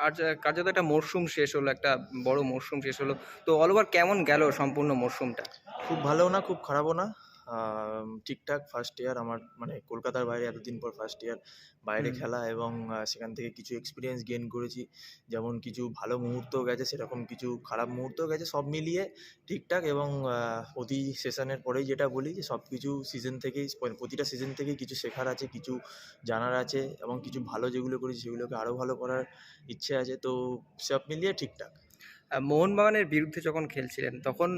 আজ কার্যত একটা মরশুম শেষ হলো, একটা বড় মরশুম শেষ হলো। তো অল ওভার কেমন গেল সম্পূর্ণ মরশুমটা খুব ভালোও না, খুব খারাপও না। ঠিকঠাক ফার্স্ট ইয়ার আমার মানে কলকাতার বাইরে এতদিন পর ফার্স্ট ইয়ার বাইরে খেলা এবং সেখান থেকে কিছু এক্সপিরিয়েন্স গেইন করেছি। যেমন কিছু ভালো মুহূর্তও গেছে সেরকম কিছু খারাপ মুহূর্তও গেছে সব মিলিয়ে ঠিকঠাক এবং প্রতি সেশনের পরেই যেটা বলি যে সব কিছু সিজন থেকেই প্রতিটা সিজন থেকেই কিছু শেখার আছে কিছু জানার আছে এবং কিছু ভালো যেগুলো করেছি সেগুলোকে আরও ভালো করার ইচ্ছে আছে। তো সব মিলিয়ে ঠিকঠাক। মোহনবাগানের বিরুদ্ধে যখন খেলছিলেন, তখন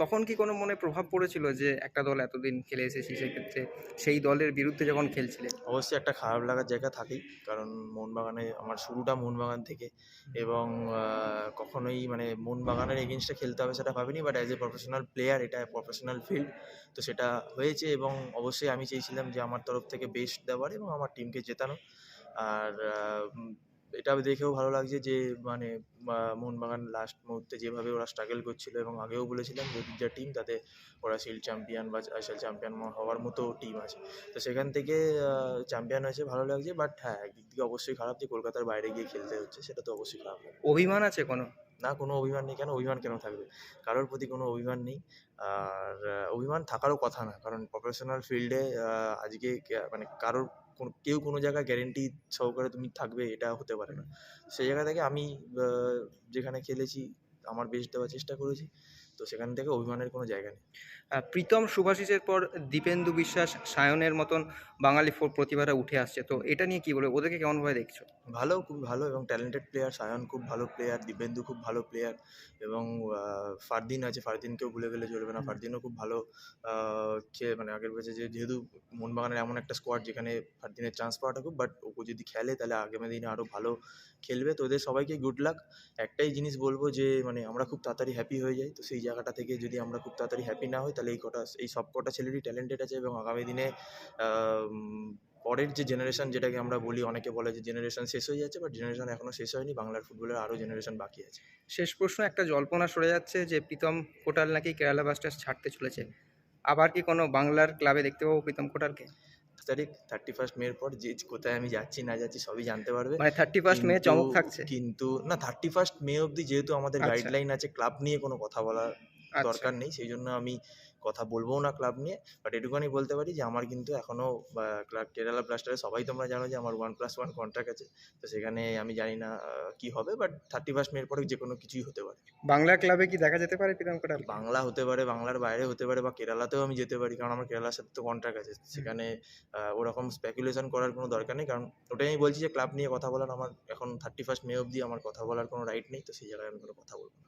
তখন কি কোনো মনে প্রভাব পড়েছিল যে একটা দল এতদিন খেলে এসেছি সেক্ষেত্রে সেই দলের বিরুদ্ধে যখন খেলছিলেন? অবশ্যই একটা খারাপ লাগার জায়গা থাকেই, কারণ মোহনবাগানে, আমার শুরুটা মোহনবাগান থেকে এবং কখনোই মানে মোহনবাগানের এগেনস্টে খেলতে হবে সেটা ভাবিনি but as a professional player এটা প্রফেশনাল ফিল্ড তো সেটা হয়েছে এবং অবশ্যই আমি চেয়েছিলাম যে আমার তরফ থেকে বেস্ট দেওয়ার এবং আমার টিমকে জেতানো আর এটা দেখেও ভালো লাগছে যে মানে মোহনবাগান লাস্ট মুহূর্তে যেভাবে ওরা স্ট্রাগল করছিল এবং আগেও বলেছিলাম যে যা টিম তাতে ওরা শিল্ড চ্যাম্পিয়ন বা আইসিএল চ্যাম্পিয়ন হওয়ার মতো টিম আছে। তো সেখান থেকে চ্যাম্পিয়ন হয়েছে, ভালো লাগছে বাট হ্যাঁ একদিক থেকে অবশ্যই খারাপ যে, কলকাতার বাইরে গিয়ে খেলতে হচ্ছে, সেটা তো অবশ্যই খারাপ অভিমান আছে কোনো? না কোনো অভিমান নেই, কেন অভিমান কেন থাকবে? কারোর প্রতি কোনো অভিমান নেই, আর অভিমান থাকারও কথা না। কারণ প্রফেশনাল ফিল্ডে আজকে মানে কারোর কেউ কোনো জায়গায় গ্যারেন্টি সহকারে তুমি থাকবে, এটা হতে পারে না। সেই জায়গা থেকে আমি যেখানে খেলেছি, আমার বেস্ট দেওয়ার চেষ্টা করেছি, তো সেখান থেকে অভিমানের কোনো জায়গা নেই। প্রীতম সুভাষিসের পর দীপেন্দু বিশ্বাস সায়নের মতন বাঙালি ফোর প্রতিভারা উঠে আসছে। তো এটা নিয়ে কি বলব? ওদেরকে কেমনভাবে দেখছ? ভালো খুব ভালো এবং ট্যালেন্টেড প্লেয়ার সায়ন খুব ভালো প্লেয়ার দিবেন্দু খুব ভালো প্লেয়ার এবং ফারদিন আছে ফারদিনকেও ভুলে গেলে চলবে না। ফারদিনও খুব ভালো আহ, খে- মানে আগের বছর যে যেহেতু মোহনবাগানের এমন একটা স্কোয়াড যেখানে ফারদিনের চান্স পাওয়াটা খুব বাট ও যদি খেলে তাহলে আগামী দিনে আরও ভালো খেলবে। তো ওদের সবাইকে গুড লাক একটাই জিনিস বলব যে মানে আমরা খুব তাড়াতাড়ি হ্যাপি হয়ে যাই। তো সেই জায়গাটা থেকে যদি আমরা খুব তাড়াতাড়ি হ্যাপি না হই তাহলে এই কটা এই সব কটা ছেলেরই ট্যালেন্টেড আছে এবং আগামী দিনে পরের যে জেনারেশন যেটাকে আমরা বলি অনেকে বলে যে জেনারেশন শেষ হয়ে যাচ্ছে বাট জেনারেশন এখনও শেষ হয়নি। বাংলার ফুটবলের আরও জেনারেশন বাকি আছে। শেষ প্রশ্ন একটা জল্পনা সরে যাচ্ছে যে প্রীতম কোটাল নাকি কেরালা ব্লাস্টার্স ছাড়তে চলেছে। আবার কি কোনো বাংলার ক্লাবে দেখতে পাবো প্রীতম কোটালকে? তারিখ থার্টি ফার্স্ট মের পর যে কোথায় আমি যাচ্ছি না যাচ্ছি সবই জানতে পারবে। মানে থার্টি ফার্স্ট মে চমক থাকছে। কিন্তু না থার্টি ফার্স্ট মে অবধি যেহেতু আমাদের আচ্ছা। গাইডলাইন আছে ক্লাব নিয়ে কোনো কথা বলার আচ্ছা দরকার নেই। সেই জন্য আমি কথা বলব না ক্লাব নিয়ে। বাট এটুখানি বলতে পারি যে আমার কিন্তু এখনও ক্লাব কেরালা ব্লাস্টারে সবাই তোমরা জানো যে আমার ওয়ান প্লাস ওয়ান কন্ট্রাক্ট আছে। তো সেখানে আমি জানি না কি হবে। বাট থার্টি ফার্স্ট মের পরে যে কোনো কিছুই হতে পারে। বাংলা ক্লাবে কি দেখা যেতে পারে প্রীতম কোটাল বাংলা হতে পারে বাংলার বাইরে হতে পারে বা কেরালাতেও আমি যেতে পারি। কারণ আমার কেরালার সাথে তো কন্ট্রাক্ট আছে। সেখানে ওরকম স্পেকুলেশন করার কোনো দরকার নেই। কারণ ওটাই আমি বলছি যে ক্লাব নিয়ে কথা বলার আমার এখন থার্টি ফার্স্ট মে অবধি আমার কথা বলার কোনো রাইট নেই। তো সেই জায়গায় আমি কোনো কথা বলব না।